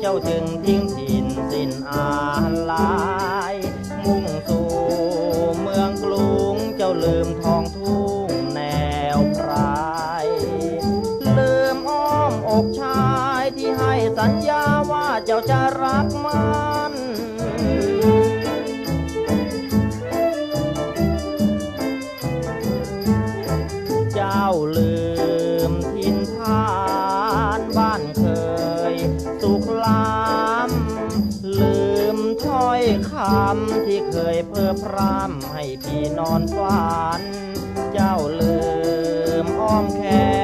เจ้าจึงทิ้งถิ่นสิ้นอาลาย มุ่งสู่เมืองกรุงเจ้าลืมทองทุ่งแนวปราย ลืมอ้อมอกชายที่ให้สัญญาว่าเจ้าจะรักมัน สุขลาม ลืมถ้อยคำที่เคยเพ้อพร่ำให้พี่นอนฝัน เจ้าลืมอ้อมแข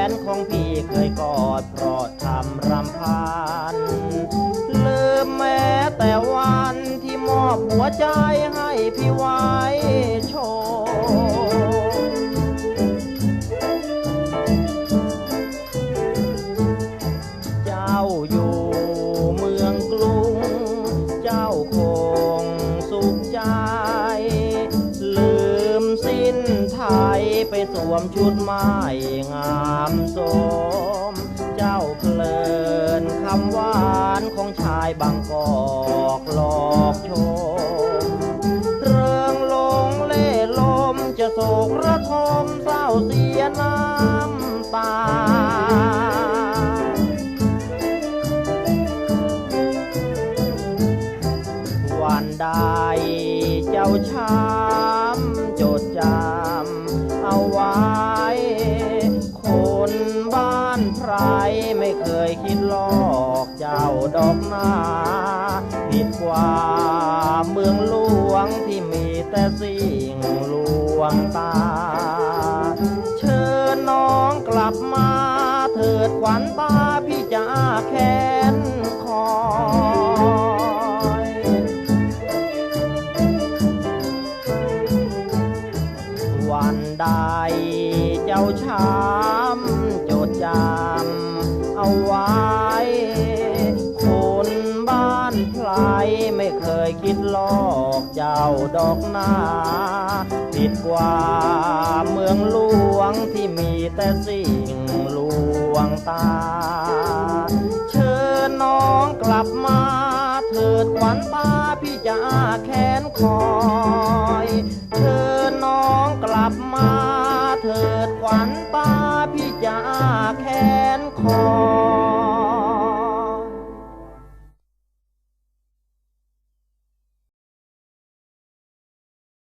นของพี่เคยกอดเพราะทำรำพานลืมแม้แต่วันที่มอบหัวใจให้พี่ไว้โช อยู่เมืองกรุง เจ้าคงสุขใจ ลืมสิ้นไทยไปสวมชุดไม้งามสม เจ้าเพลินคำหวานของชายบางกอกหลอกชมเริงลงเล่ลมจะโศกระทมเศร้าเสียน้ำตา วันใดเจ้าช้ำจดจำเอาไว้ คนบ้านไพรไม่เคยคิดลอกเจ้าดอกนาผิดกว่าเมืองหลวงที่มีแต่สิ่งลวงตา จ้าช้ำจดจำเอาไว้คนบ้านไพรไม่เคยคิดลอกเจ้าดอกนาผิดกว่าเมืองหลวงที่มีแต่สิ่งลวงตา เชิญน้องกลับมาเถิดขวัญตาพี่จะแค้นคอย เชิญน้องกลับมา เถิดขวัญตาพี่จะแขนคอ